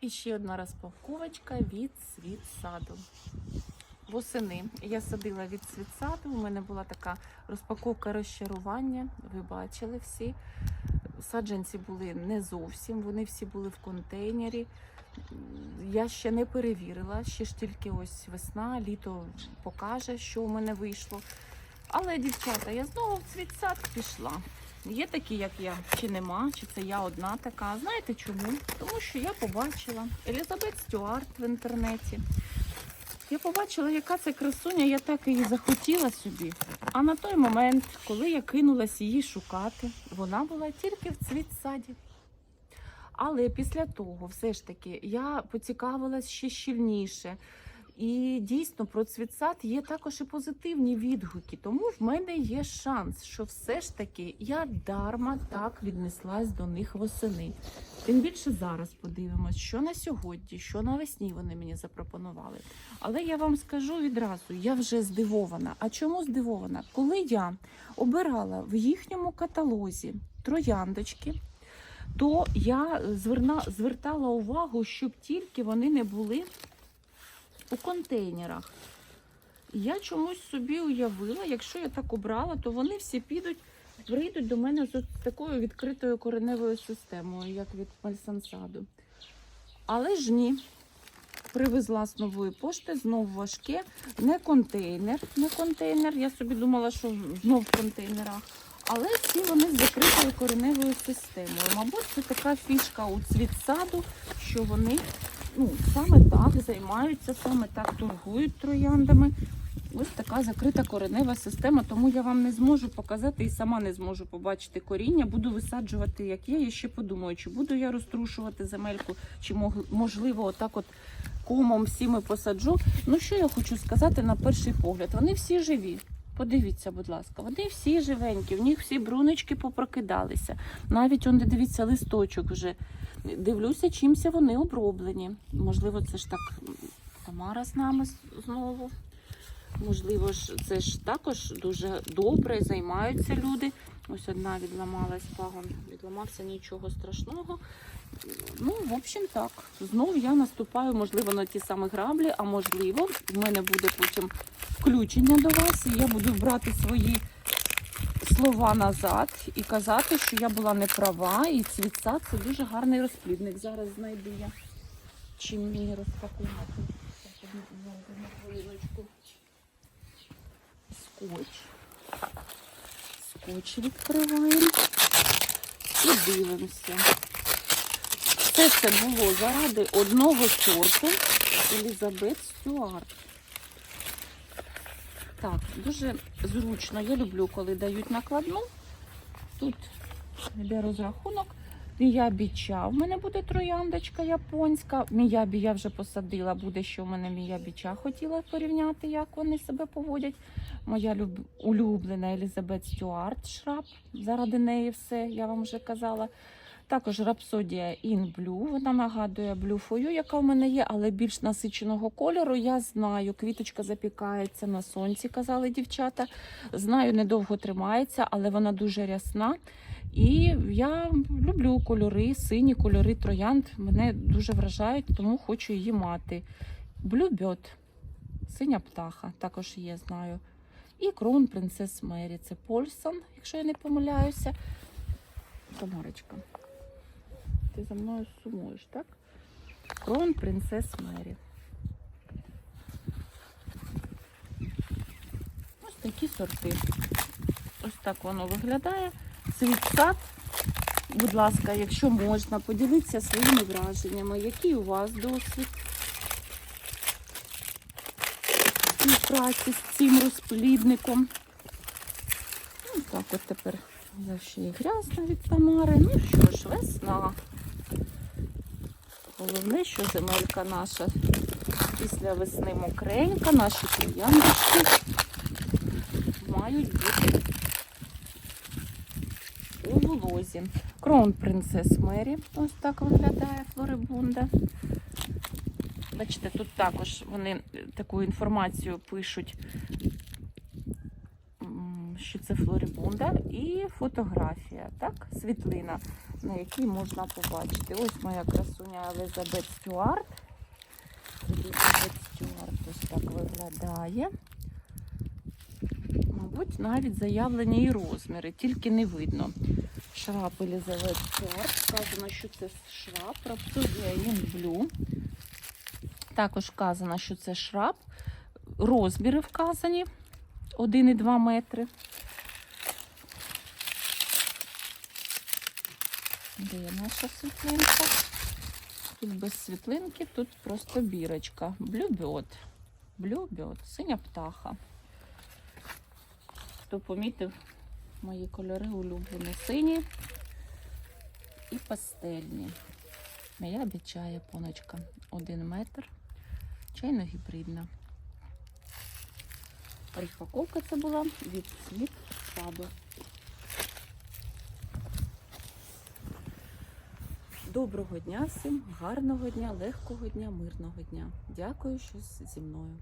І ще одна розпаковочка від світ саду. Восени я садила від світ саду. У мене була така розпаковка розчарування. Ви бачили всі. Саджанці були не зовсім, вони всі були в контейнері. Я ще не перевірила, ще ж тільки ось весна, літо покаже, що у мене вийшло. Але, дівчата, я знову в світсад пішла. Є такі, як я, чи нема, чи це я одна така. Знаєте чому? Тому що я побачила Елізабет Стюарт в інтернеті. Я побачила, яка це красуня, я так її захотіла собі. А на той момент, коли я кинулась її шукати, вона була тільки в цвіт саді. Але після того, все ж таки, я поцікавилась ще щільніше. І дійсно про цвітсад є також і позитивні відгуки. Тому в мене є шанс, що все ж таки я дарма так віднеслась до них восени. Тим більше зараз подивимось, що на сьогодні, що навесні вони мені запропонували. Але я вам скажу відразу, я вже здивована. А чому здивована? Коли я обирала в їхньому каталозі трояндочки, то я зверна, звертала увагу, щоб тільки вони не були у контейнерах. Я чомусь собі уявила, якщо я так обрала, то вони всі підуть, прийдуть до мене з такою відкритою кореневою системою, як від Мальсансаду. Але ж ні. Привезла з нової пошти, знов важке, не контейнер, не контейнер. Я собі думала, що знов в контейнерах. Але всі вони з закритою кореневою системою. Мабуть, це така фішка у цвітсаду, що вони ну, саме так займаються, саме так торгують трояндами. Ось така закрита коренева система, тому я вам не зможу показати і сама не зможу побачити коріння. Буду висаджувати, як є. Я ще подумаю, чи буду я розтрушувати земельку, чи можливо, отак от комом всіми посаджу. Ну що я хочу сказати на перший погляд? Вони всі живі. Подивіться, будь ласка, вони всі живенькі, в них всі бруночки попрокидалися. Навіть он, дивіться, листочок вже. Дивлюся, чимся вони оброблені. Можливо, це ж так Тамара з нами знову. Можливо, ж це ж також дуже добре займаються люди. Ось одна відламалась, пагон відламався, нічого страшного. Ну, в общем, так. Знов я наступаю, можливо, на ті самі граблі, а можливо, в мене буде потім включення до вас, і я буду брати свої слова назад і казати, що я була не права, і цвітсад це дуже гарний розплідник. Зараз знайду я чим мені розпакувати. Скотч. Скотч відкриваємо і дивимося. Все це було заради одного сорту Елізабет Стюарт. Так, дуже зручно. Я люблю, коли дають накладну. Тут йде розрахунок. Міябі ча. В мене буде трояндочка японська. Міябі я вже посадила, буде що в мене міябі ча. Хотіла порівняти, як вони себе поводять. Моя люб... улюблена Елізабет Стюарт шраб. Заради неї все, я вам вже казала. Також рапсодія In Blue, вона нагадує You, яка в мене є, але більш насиченого кольору. Я знаю, квіточка запікається на сонці, казали дівчата. Знаю, недовго тримається, але вона дуже рясна. І я люблю кольори, сині кольори троянд. Мене дуже вражають, тому хочу її мати. Bluebird, синя птаха, також є, знаю. І Крон Принцес Мері. Це Польсон, якщо я не помиляюся. Тамарочка. Ти за мною сумуєш, так? Крон Принцес Мері. Ось такі сорти. Ось так воно виглядає. Світ сад. Будь ласка, якщо можна, поділіться своїми враженнями, який у вас досвід співпраці з цим розплідником. Ну, так от тепер я ще і грязна від Тамари. Ну що ж, весна. Головне, що земелька наша після весни мокренька, наші трояндочки мають бути у волозі. Крон Принцес Мері. Ось так виглядає флорибунда. Бачите, тут також вони таку інформацію пишуть, що це флорибунда і фотографія, так? Світлина на якій можна побачити. Ось моя красуня Елизабет Стюарт. Елизабет Стюарт ось так виглядає. Мабуть, навіть заявлені і розміри, тільки не видно. Шраб Елизабет Стюарт. Сказано, що це Rhapsody in Blue. Також вказано, що це шраб. Розміри вказані 1,2 метри. Де наша світлинка? Тут без світлинки, тут просто бірочка. Блюбьот. Блюбьот, синя птаха. Хто помітив мої кольори улюблені сині і пастельні. Моя біча японочка. Один метр. Чайно гібридна. Розпаковка це була від світ саду. Доброго дня всім, гарного дня, легкого дня, мирного дня. Дякую, що зі мною.